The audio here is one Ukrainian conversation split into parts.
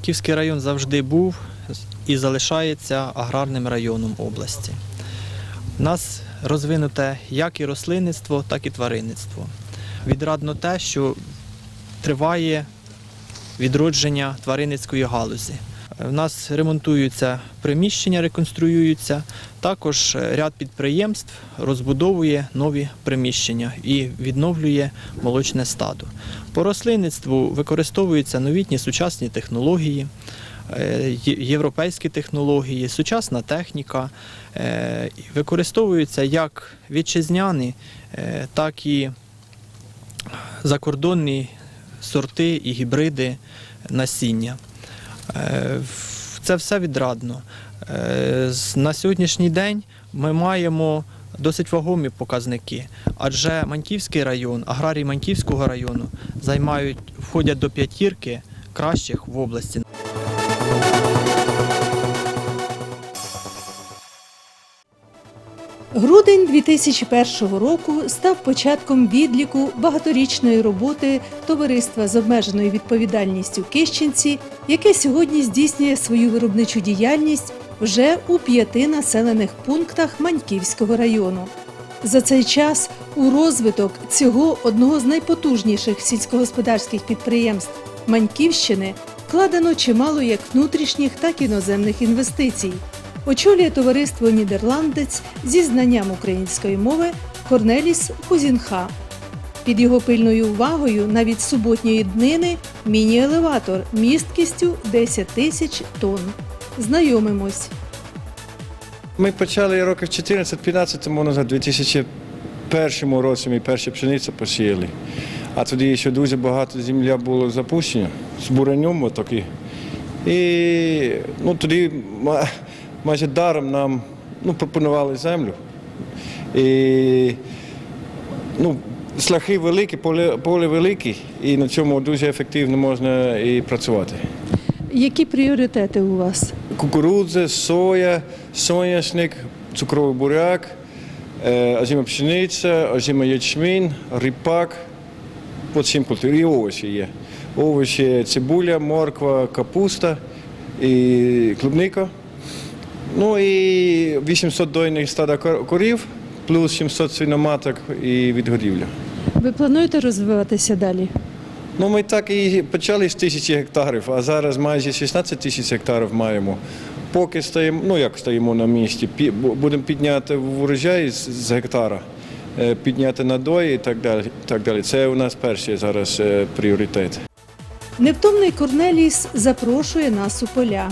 Маньківський район завжди був і залишається аграрним районом області. У нас розвинуте як і рослинництво, так і тваринництво. Відрадно те, що триває відродження тваринницької галузі. У нас ремонтуються приміщення, реконструюються. Також ряд підприємств розбудовує нові приміщення і відновлює молочне стадо. По рослинництву використовуються новітні сучасні технології, е, європейські технології, сучасна техніка. Е, Використовуються як вітчизняні, е, так і закордонні сорти і гібриди насіння. Це все відрадно. На сьогоднішній день ми маємо досить вагомі показники, адже Маньківський район, аграрії Маньківського району займають, входять до п'ятірки кращих в області. Грудень 2001 року став початком відліку багаторічної роботи товариства з обмеженою відповідальністю Кищенці, яке сьогодні здійснює свою виробничу діяльність вже у п'яти населених пунктах Маньківського району. За цей час у розвиток цього одного з найпотужніших сільськогосподарських підприємств Маньківщини вкладено чимало як внутрішніх, так і іноземних інвестицій. Очолює товариство Нідерландець зі знанням української мови Корнеліс Хузінха. Під його пильною увагою навіть суботньої днини міні-елеватор місткістю 10 тисяч тонн. Знайомимось. Ми почали років 14-15 тому назад, 2001 році ми першу пшеницю посіяли. А тоді ще дуже багато земля було запущено з буренням отакі. І ну, тоді майже даром нам ну, пропонували землю. І ну, шляхи великі, поле, поле велике, і на цьому дуже ефективно можна і працювати. Які пріоритети у вас? Кукурудза, соя, соняшник, цукровий буряк, е, озима пшениця, озима ячмінь, ріпак, от сім культур. І овочі є. Овочі цибуля, морква, капуста і клубника. Ну і 800 дойних стада корів, плюс 700 свиноматок і відгодівля. Ви плануєте розвиватися далі? Ну, ми так і почали з тисячі гектарів, а зараз майже 16 тисяч гектарів маємо. Поки стоїмо, ну як стоїмо на місці, будемо підняти урожай з, гектара, е, підняти надої і так далі. Так далі. Це у нас перший зараз е, пріоритет. Невтомний Корнеліс запрошує нас у поля.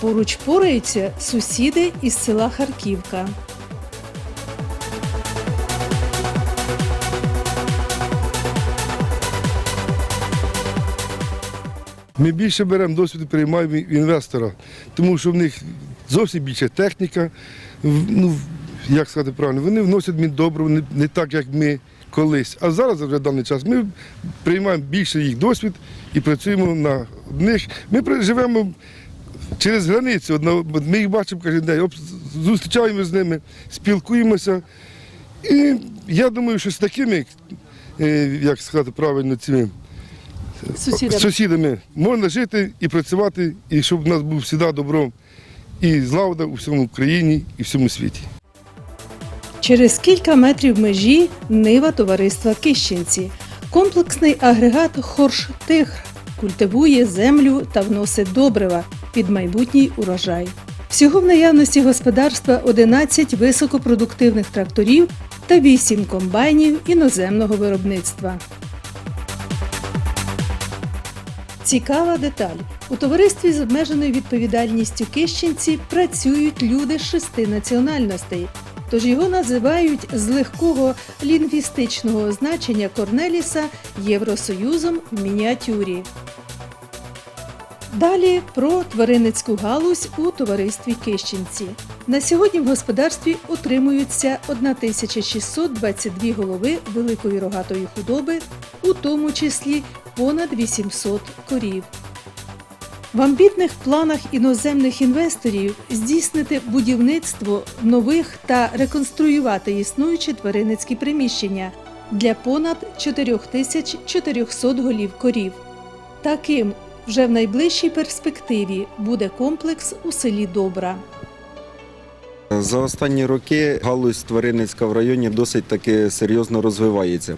Поруч пораються сусіди із села Харківка. Ми більше беремо досвіду, приймаємо інвестора, тому що в них зовсім більше техніка. Ну, як сказати правильно, вони вносять міндобриво не, не так, як ми колись. А зараз вже в даний час ми приймаємо більше їх досвід і працюємо на них. Ми живемо через границю. Ми їх бачимо кожен день, зустрічаємося з ними, спілкуємося. І я думаю, що з такими, е, як сказати правильно, цими Сусідам. з сусідами можна жити і працювати, і щоб в нас був завжди добро і злагода у всьому Україні і всьому світі. Через кілька метрів межі нива товариства Кищенці. Комплексний агрегат Хорш-Тигр культивує землю та вносить добрива під майбутній урожай. Всього в наявності господарства 11 високопродуктивних тракторів та 8 комбайнів іноземного виробництва. Цікава деталь. У товаристві з обмеженою відповідальністю Кищенці працюють люди з шести національностей. Тож його називають з легкого лінгвістичного значення Корнеліса Євросоюзом в мініатюрі. Далі про тваринницьку галузь у товаристві Кищенці. На сьогодні в господарстві утримуються 1622 голови великої рогатої худоби, у тому числі понад 800 корів. В амбітних планах іноземних інвесторів здійснити будівництво нових та реконструювати існуючі тваринницькі приміщення, для понад 4400 голів корів. Таким вже в найближчій перспективі буде комплекс у селі Добра. За останні роки галузь тваринницька в районі досить таки серйозно розвивається.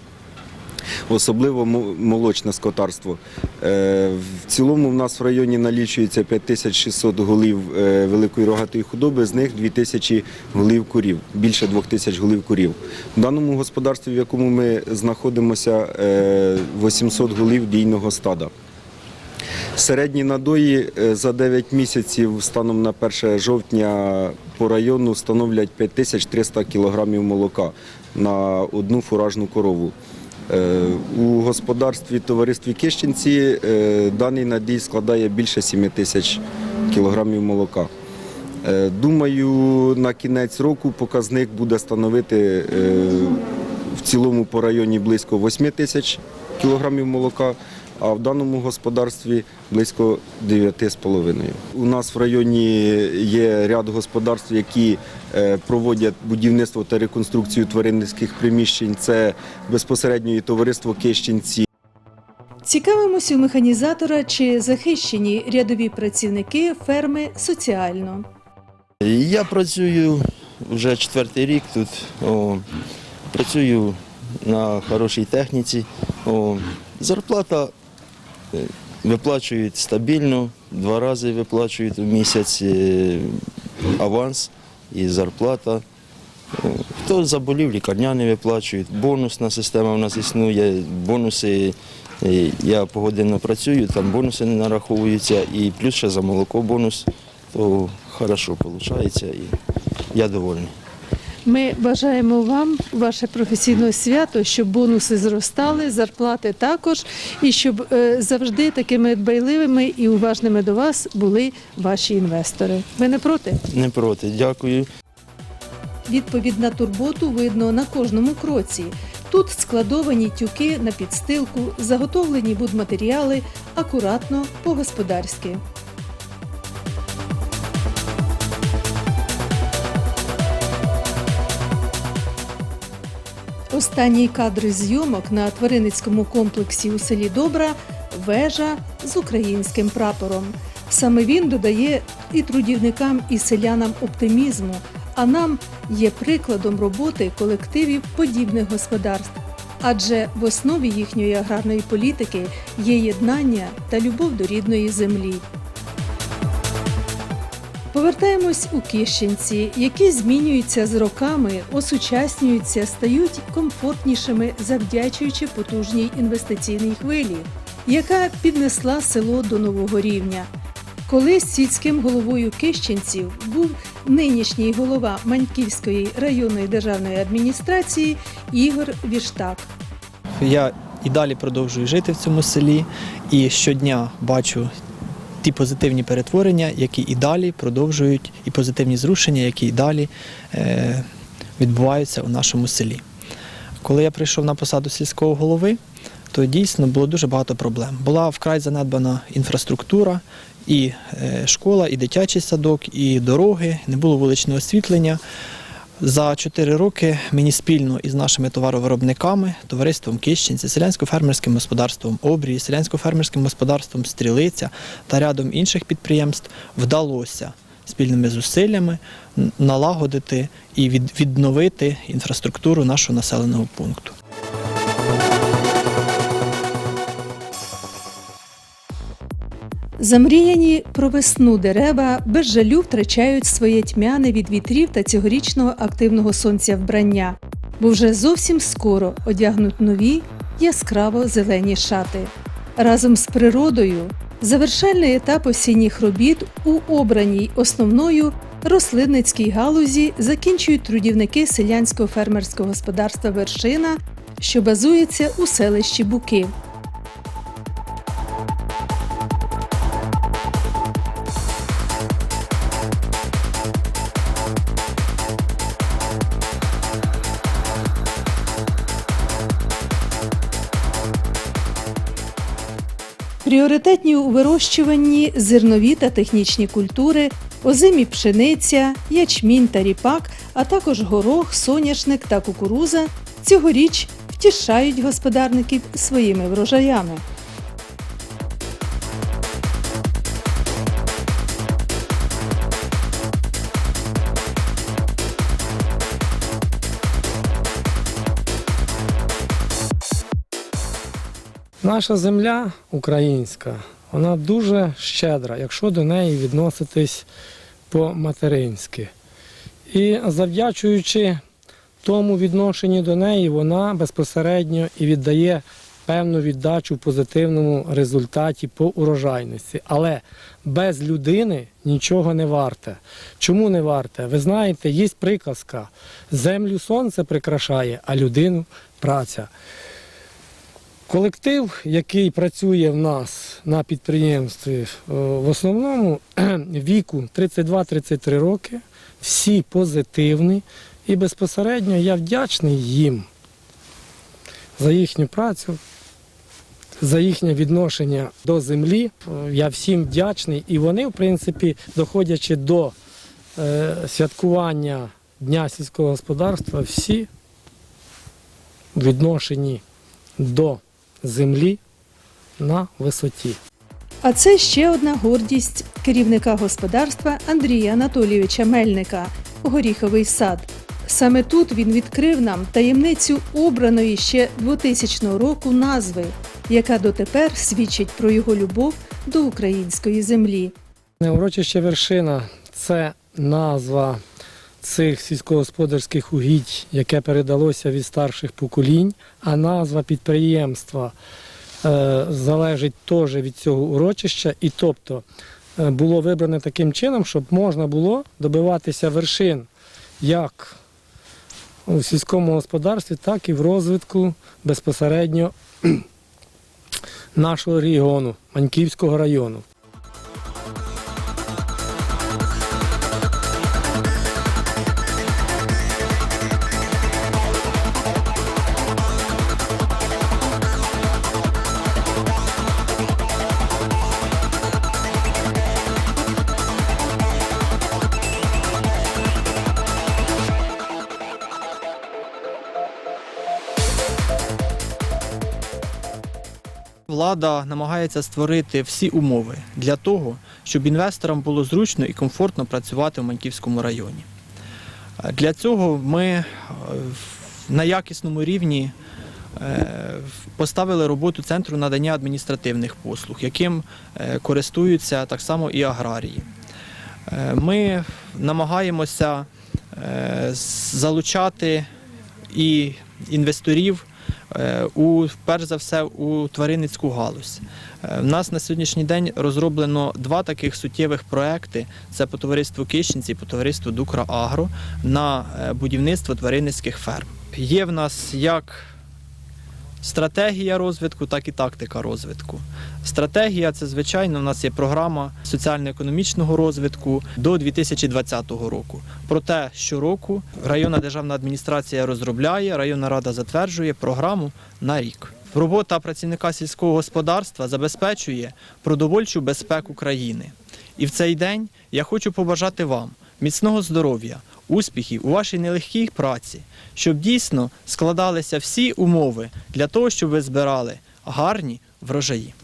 Особливо молочне скотарство. Е, В цілому в нас в районі налічується 5600 голів е, великої рогатої худоби, з них 2000 голів курів, більше 2000 голів курів. В даному господарстві, в якому ми знаходимося, е, 800 голів дійного стада. Середні надої е, за 9 місяців станом на 1 жовтня по району становлять 5300 кг молока на одну фуражну корову. Е, У господарстві товаристві Кищенці е, даний надій складає більше 7 тисяч кілограмів молока. Е, Думаю, на кінець року показник буде становити в цілому по районі близько 8 тисяч кілограмів молока, а в даному господарстві близько 9,5. У нас в районі є ряд господарств, які е, проводять будівництво та реконструкцію тваринницьких приміщень. Це безпосередньо і товариство Кищенці, Цікавимось у механізатора, чи захищені рядові працівники ферми соціально. Я працюю вже четвертий рік тут. О, працюю на хорошій техніці. О, зарплата виплачують стабільно, два рази виплачують у місяць е, аванс і зарплата. Е, Хто заболів, лікарняний виплачують. Бонусна система в нас існує, бонуси. е, Я погодинно працюю, там бонуси не нараховуються, і плюс ще за молоко бонус, то хорошо виходить, і я довольний. Ми бажаємо вам ваше професійне свято, щоб бонуси зростали, зарплати також, і щоб е, завжди такими дбайливими і уважними до вас були ваші інвестори. Ви не проти? Не проти, дякую. Відповідь на турботу видно на кожному кроці. Тут складовані тюки на підстилку, заготовлені будматеріали акуратно по-господарськи. Останні кадри зйомок на тваринницькому комплексі у селі Добра вежа з українським прапором. Саме він додає і трудівникам, і селянам оптимізму, а нам є прикладом роботи колективів подібних господарств. Адже в основі їхньої аграрної політики є єднання та любов до рідної землі. Повертаємось у Кищенці, які змінюються з роками, осучаснюються, стають комфортнішими, завдячуючи потужній інвестиційній хвилі, яка піднесла село до нового рівня. Колись сільським головою Кищенців був нинішній голова Маньківської районної державної адміністрації Ігор Віштак. Я і далі продовжую жити в цьому селі і щодня бачу ті позитивні перетворення, які і далі продовжують, і позитивні зрушення, які і далі е, відбуваються у нашому селі. Коли я прийшов на посаду сільського голови, то дійсно було дуже багато проблем. Була вкрай занедбана інфраструктура, і е, школа, і дитячий садок, і дороги, не було вуличного освітлення. За чотири роки мені спільно із нашими товаровиробниками, товариством Кищенці, селянсько-фермерським господарством Обрії, селянсько-фермерським господарством Стрілиця та рядом інших підприємств вдалося спільними зусиллями налагодити і від- відновити інфраструктуру нашого населеного пункту. Замріяні про весну дерева без жалю втрачають своє тьмяне від вітрів та цьогорічного активного сонця вбрання, бо вже зовсім скоро одягнуть нові яскраво зелені шати. Разом з природою завершальний етап осінніх робіт у обраній основною рослинницькій галузі закінчують трудівники селянського фермерського господарства Вершина, що базується у селищі Буки. Пріоритетні у вирощуванні зернові та технічні культури, озимі пшениця, ячмінь та ріпак, а також горох, соняшник та кукуруза цьогоріч втішають господарників своїми врожаями. Наша земля українська, вона дуже щедра, якщо до неї відноситись по-материнськи. І завдячуючи тому відношенню до неї, вона безпосередньо і віддає певну віддачу в позитивному результаті по урожайності. Але без людини нічого не варте. Чому не варте? Ви знаєте, є приказка: землю сонце прикрашає, а людину праця. Колектив, який працює в нас на підприємстві, е, в основному віку 32-33 роки, всі позитивні і безпосередньо я вдячний їм за їхню працю, за їхнє відношення до землі. Е, Я всім вдячний. І вони, в принципі, доходячи до е, святкування Дня сільського господарства, всі відношені до землі на висоті. А це ще одна гордість керівника господарства Андрія Анатолійовича Мельника Горіховий сад. Саме тут він відкрив нам таємницю обраної ще 2000 року назви, яка дотепер свідчить про його любов до української землі. Урочище вершина це назва цих сільськогосподарських угідь, яке передалося від старших поколінь, а назва підприємства е, залежить теж від цього урочища. І тобто е, було вибране таким чином, щоб можна було добиватися вершин як у сільському господарстві, так і в розвитку безпосередньо нашого регіону, Маньківського району. Влада намагається створити всі умови для того, щоб інвесторам було зручно і комфортно працювати в Маньківському районі. Для цього ми е, на якісному рівні е, поставили роботу центру надання адміністративних послуг, яким е, користуються так само і аграрії. Ми намагаємося залучати і інвесторів у перш за все у тваринницьку галузь. У нас на сьогоднішній день розроблено два таких суттєвих проекти: це по товариству Кищенці і по товариству Дукра Агро на е, будівництво тваринницьких ферм. Є в нас як стратегія розвитку, так і тактика розвитку. Стратегія це звичайно. У нас є програма соціально-економічного розвитку до 2020 року. Проте щороку районна державна адміністрація розробляє, районна рада затверджує програму на рік. Робота працівника сільського господарства забезпечує продовольчу безпеку країни. І в цей день я хочу побажати вам міцного здоров'я, успіхів у вашій нелегкій праці, щоб дійсно складалися всі умови для того, щоб ви збирали гарні врожаї.